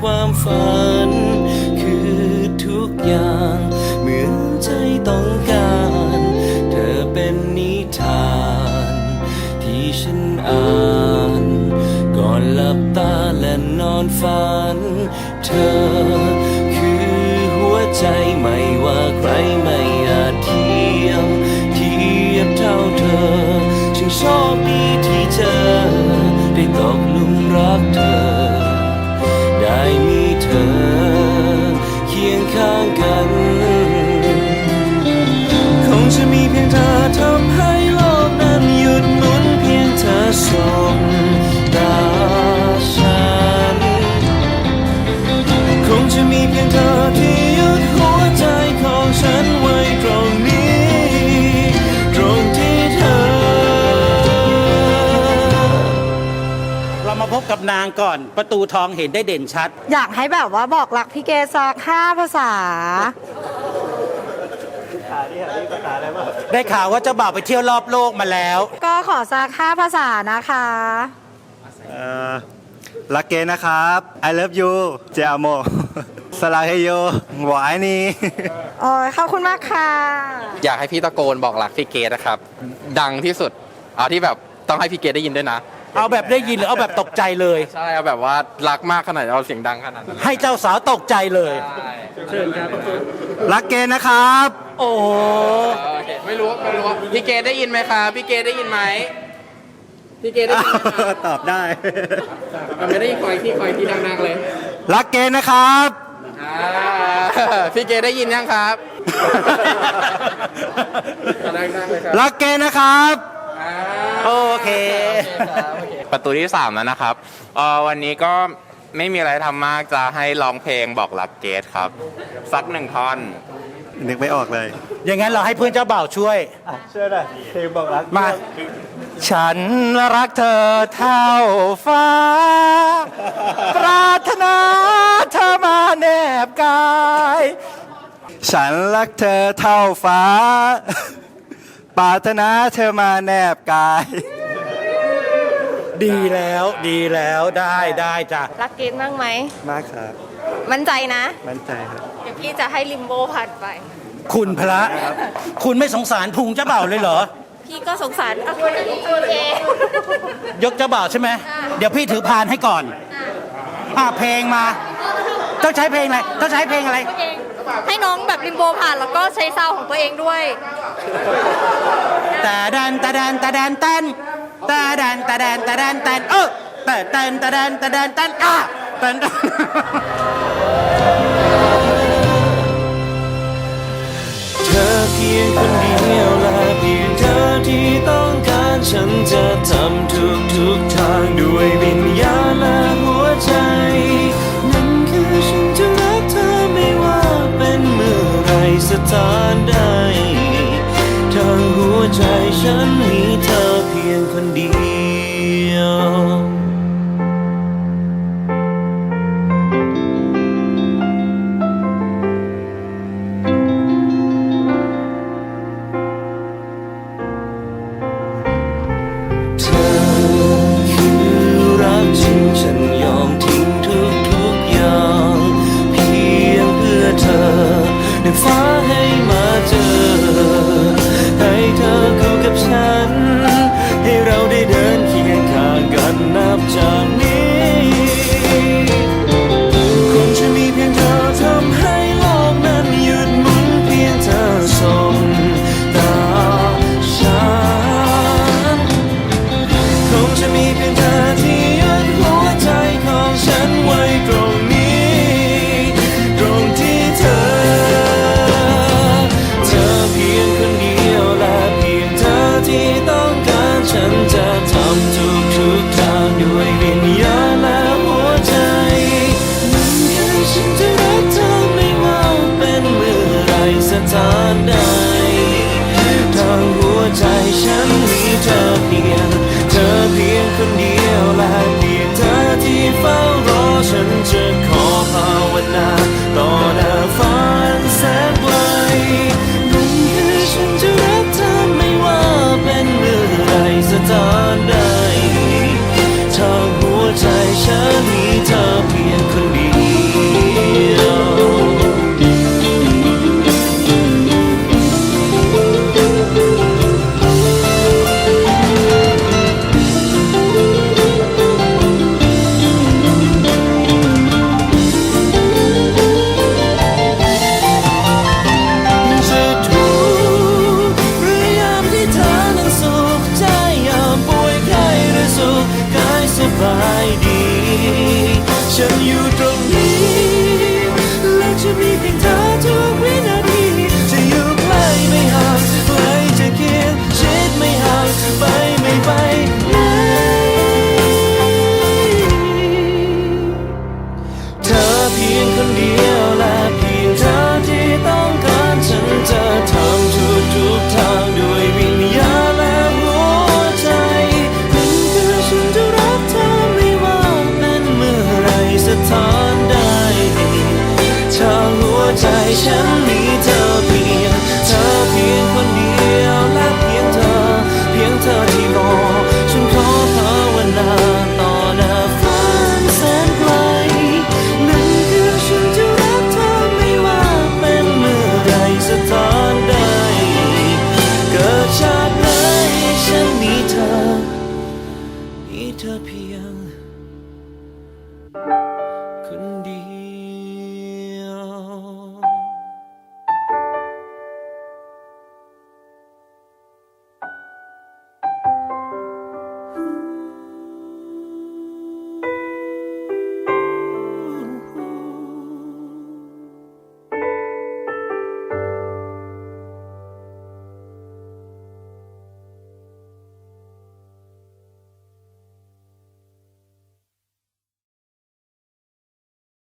ความฝัน คือทุกอย่าง เหมือนใจต้องการ เธอเป็นนิทาน ที่ฉันอ่าน ก่อนหลับตาและนอนฝัน เธอคือหัวใจไม่ว่าใครไม่อาจเทียมเทียบเท่าเธอ ฉันโชคดีที่เธอ ได้ตกลุมรักเธอ นางก่อน ประตูทองเห็นได้เด่นชัด อยากให้แบบว่าบอกรักพี่เกสักห้าภาษา ได้ข่าวว่าเจ้าบ่าวไปเที่ยวรอบโลกมาแล้ว ก็ขอสักห้าภาษานะคะ เอ่อรักเกนะครับ I love you เจอโมสลาเฮโยหวายนี่ โอ้ยขอบคุณมากค่ะ อยากให้พี่ตะโกนบอกรักพี่เกดนะครับ ดังที่สุด เอาที่แบบต้องให้พี่เกดได้ยินด้วยนะ เอาแบบได้ยินหรือเอาแบบตกใจเลย ใช่เอาแบบว่ารักมากขนาดเอาเสียงดังขนาดนั้นให้เจ้าสาวตกใจเลยรักเกนะครับ โอ้โหโอเคไม่รู้ไม่รู้พี่เกดได้ยินไหมครับพี่เกดได้ยินไหมพี่เกดได้ยินไหมครับตอบได้ มันไม่ได้ยินคอยที่คอยที่ดังๆเลยรักเกนะครับ อ่าพี่เกดได้ยินยังครับดังๆเลยครับรักเกนะครับ โอเค ประตูที่สามแล้วนะครับเอ่อวันนี้ก็ไม่มีอะไรทำมากจะให้ร้องเพลงบอกรักเกดครับ สักหนึ่งท่อน นึกไม่ออกเลย อย่างนั้นเราให้เพื่อนเจ้าบ่าวช่วย เชื่อหน่อยเพลงบอกรักมา ฉันรักเธอเท่าฟ้า ปรารถนาเธอมาแนบกาย ฉันรักเธอเท่าฟ้า ปรารถนาเธอมาแนบกาย ดีแล้วดีแล้วได้ได้จ้ะรักเกณฑ์บ้างไหม มากครับ มั่นใจนะ มั่นใจครับ เดี๋ยวพี่จะให้ลิมโบผ่านไป คุณพระ คุณไม่สงสารพุงเจ้าบ่าวเลยเหรอ พี่ก็สงสารอะโอเค ยกเจ้าบ่าวใช่ไหม เดี๋ยวพี่ถือพานให้ก่อนอ่าเพลงมา ต้องใช้เพลงอะไร ต้องใช้เพลงอะไร ให้น้องแบบลิมโบผ่านแล้วก็ใช้ซาวของตัวเองด้วยแต่ดันแต่ดันแต่ดันแตนแต่ดันแต่ดันแต่ดันแตนเออแต่แตนแต่ดันแต่ดันแตนอะแตนเธอเพียงคนเดียวและเพียงเธอที่ต้องการฉันจะทำทุกทุกๆทางด้วยวิญ ทางหัวใจฉันมีเธอเพียงคนเดียว Time. 在想你